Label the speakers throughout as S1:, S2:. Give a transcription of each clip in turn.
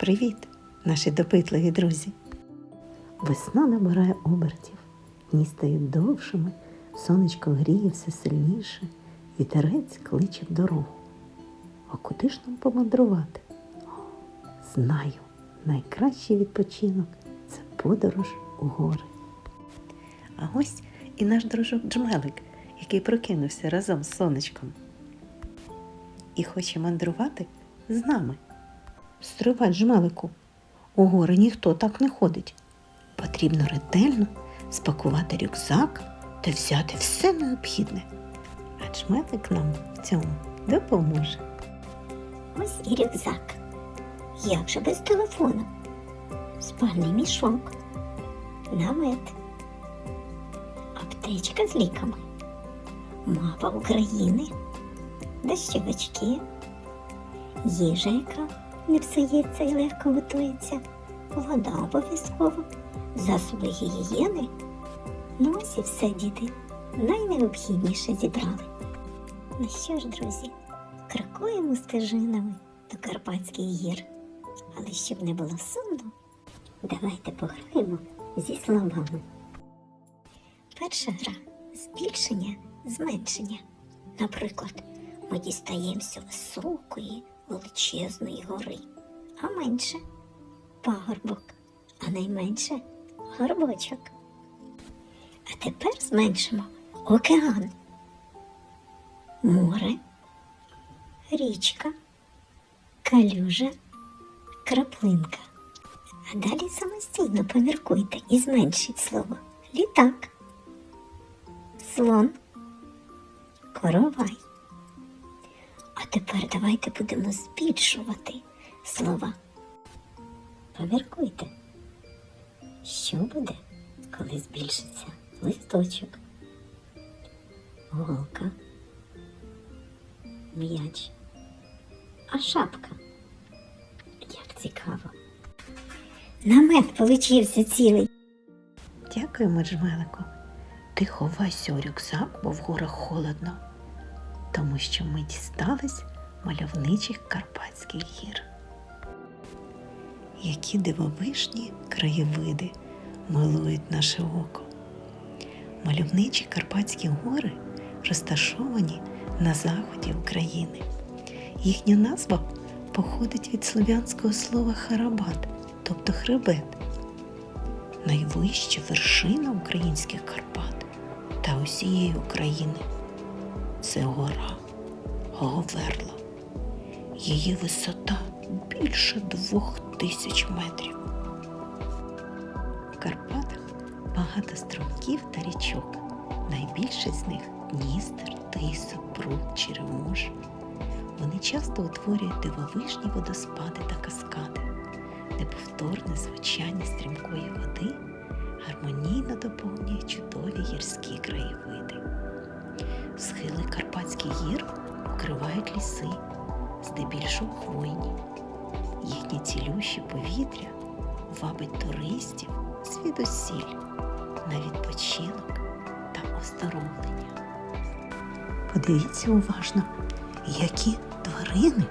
S1: Привіт, наші допитливі друзі! Весна набирає обертів, дні стають довшими, сонечко гріє все сильніше, вітерець кличе в дорогу. А куди ж нам помандрувати? Знаю, найкращий відпочинок це подорож у гори. А ось і наш дружок Джмелик, який прокинувся разом з сонечком. І хоче мандрувати з нами. Стривай, Джмелику, у гори ніхто так не ходить. Потрібно ретельно спакувати рюкзак та взяти все необхідне. А Джмелик нам в цьому допоможе.
S2: Ось і рюкзак. Як же без телефону? Спальний мішок, намет, аптечка з ліками, мапа України, дощовички, їжа, яка не псується і легко готується, вода обов'язково, засоби гігієни. Ну ось і все, діти. Найнеобхідніше зібрали. Ну що ж, друзі, крокуємо стежинами до Карпатських гір. Але щоб не було сумно, давайте пограємо зі словами. Перша гра збільшення, зменшення. Наприклад, ми дістаємося високої, величезної гори, а менше пагорбок, а найменше горбочок. А тепер зменшимо океан, море, річка, калюжа, краплинка. А далі самостійно поміркуйте і зменшіть слово літак, слон, коровай. Тепер давайте будемо збільшувати слова. Поміркуйте, що буде, коли збільшиться листочок, голка, м'яч, а шапка. Як цікаво. Намет получився цілий.
S1: Дякуємо, Джмелику. Ти ховайся у рюкзак, бо в горах холодно, тому що ми дістались мальовничих Карпатських гір. Які дивовижні краєвиди милують наше око. Мальовничі Карпатські гори розташовані на заході України. Їхня назва походить від слов'янського слова харабат, тобто хребет найвища вершина українських Карпат та усієї України. Це гора Говерло. Її висота більше двох тисяч метрів. В Карпатах багато струмків та річок. Найбільше з них Дністер, Тиса, Пруд, Черемош. Вони часто утворюють дивовижні водоспади та каскади неповторне звучання стрімкої води гармонійно доповнює чудові гірські краєвиди. Схили Карпатських гір вкривають ліси, здебільшого хвойні. Їхнє цілющі повітря вабить туристів звідусіль на відпочинок та оздоровлення. Подивіться уважно, які тварини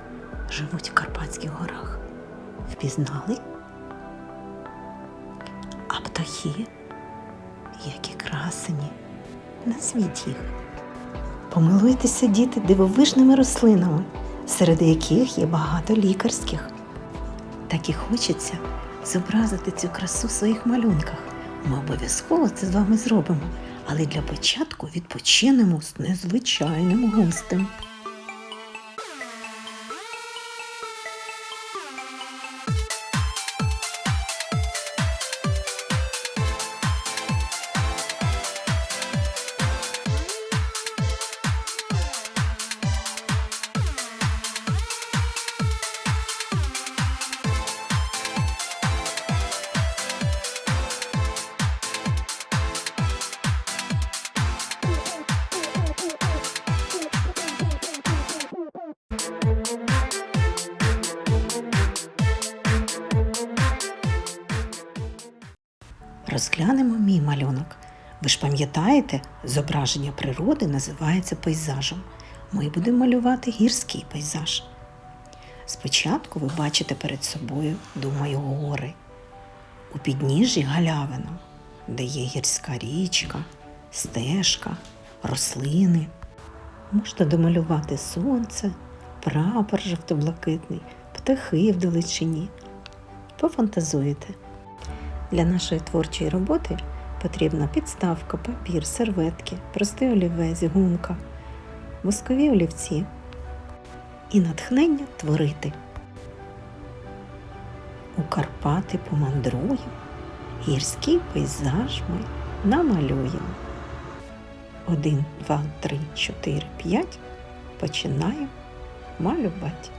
S1: живуть в Карпатських горах. Впізнали? А птахи, які красені, назвіть їх. Помилуйтеся, діти, дивовижними рослинами, серед яких є багато лікарських. Так і хочеться зобразити цю красу в своїх малюнках. Ми обов'язково це з вами зробимо, але для початку відпочинемо з незвичайним гостем. Розглянемо мій малюнок. Ви ж пам'ятаєте, зображення природи називається пейзажем. Ми будемо малювати гірський пейзаж. Спочатку ви бачите перед собою, думаю, гори. У підніжжі галявина, де є гірська річка, стежка, рослини. Можна домалювати сонце, прапор жовто-блакитний, птахи в далечині. Пофантазуєте. Для нашої творчої роботи потрібна підставка, папір, серветки, простий олівець, гумка, воскові олівці і натхнення творити. У Карпати помандруємо, гірський пейзаж ми намалюємо. Один, два, три, чотири, п'ять. Починаємо малювати.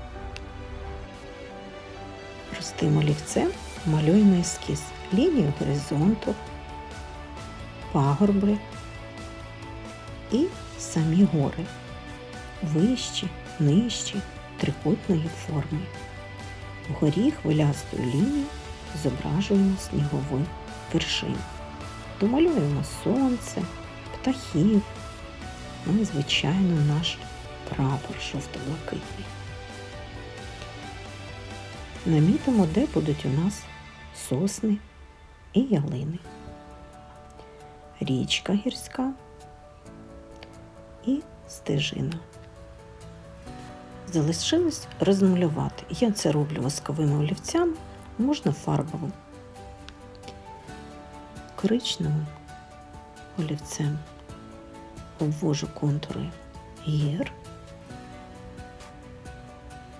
S1: Простим олівцем малюємо ескіз, лінію горизонту, пагорби і самі гори, вищі, нижчі, трикутної форми. Вгорі хвилястою лінією зображуємо снігову вершину. Домалюємо сонце, птахів, ну і, звичайно, наш прапор жовто-блакитний. Намітимо, де будуть у нас сосни і ялини. Річка гірська і стежина. Залишилось розмалювати. Я це роблю восковими олівцями, можна фарбовим. Коричневим олівцем обвожу контури гір.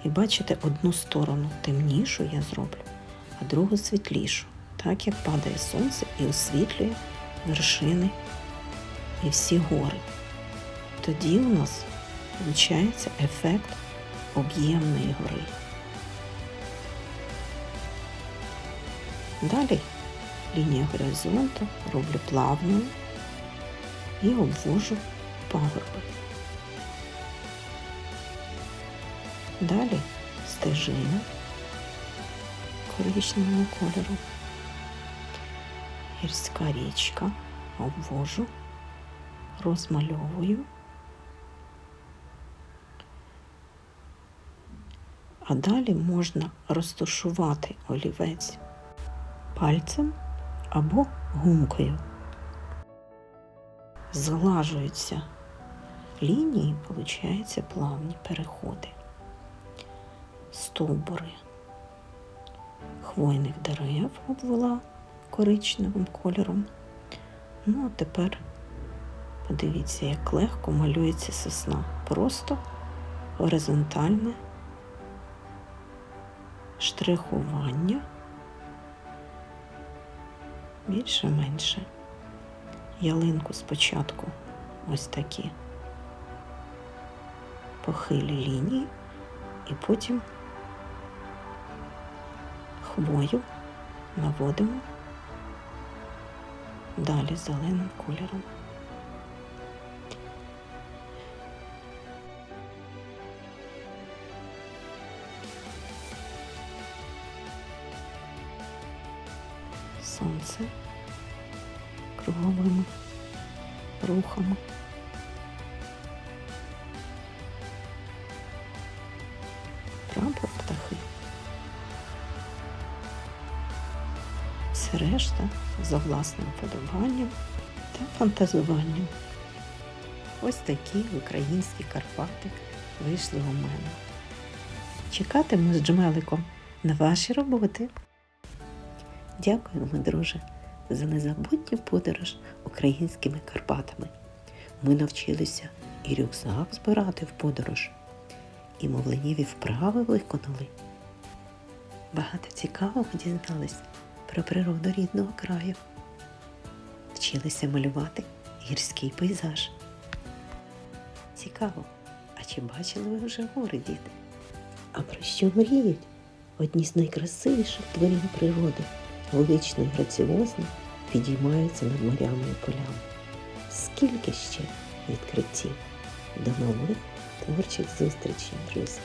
S1: І бачите, одну сторону темнішу я зроблю, а другу світлішу, так як падає сонце і освітлює вершини і всі гори. Тоді у нас виходить ефект об'ємної гори. Далі лінія горизонту роблю плавною і обвожу пагорби. Далі стежина коричневого кольору, гірська річка, обвожу, розмальовую. А далі можна розташувати олівець пальцем або гумкою. Зглажуються лінії, виходять плавні переходи. Стовбури хвойних дерев обвела коричневим кольором. Ну, а тепер подивіться, як легко малюється сосна. Просто горизонтальне штрихування більше-менше. Ялинку спочатку ось такі похилі лінії, і потім хвою наводимо далі зеленим кольором. Сонце круговими рухами. Решта за власним вподобанням та фантазуванням. Ось такі українські Карпати вийшли у мене. Чекатиму з Джмеликом на ваші роботи. Дякуємо, друже, за незабутню подорож українськими Карпатами. Ми навчилися і рюкзак збирати в подорож, і мовленіві вправи виконали. Багато цікавого дізнались про природу рідного краю. Вчилися малювати гірський пейзаж. Цікаво, а чи бачили ви вже гори, діти? А про що мріють? Одні з найкрасивіших творінь природи, велично і граціозно підіймаються над морями і полями. Скільки ще відкриттів! До нових творчих зустрічей, друзі!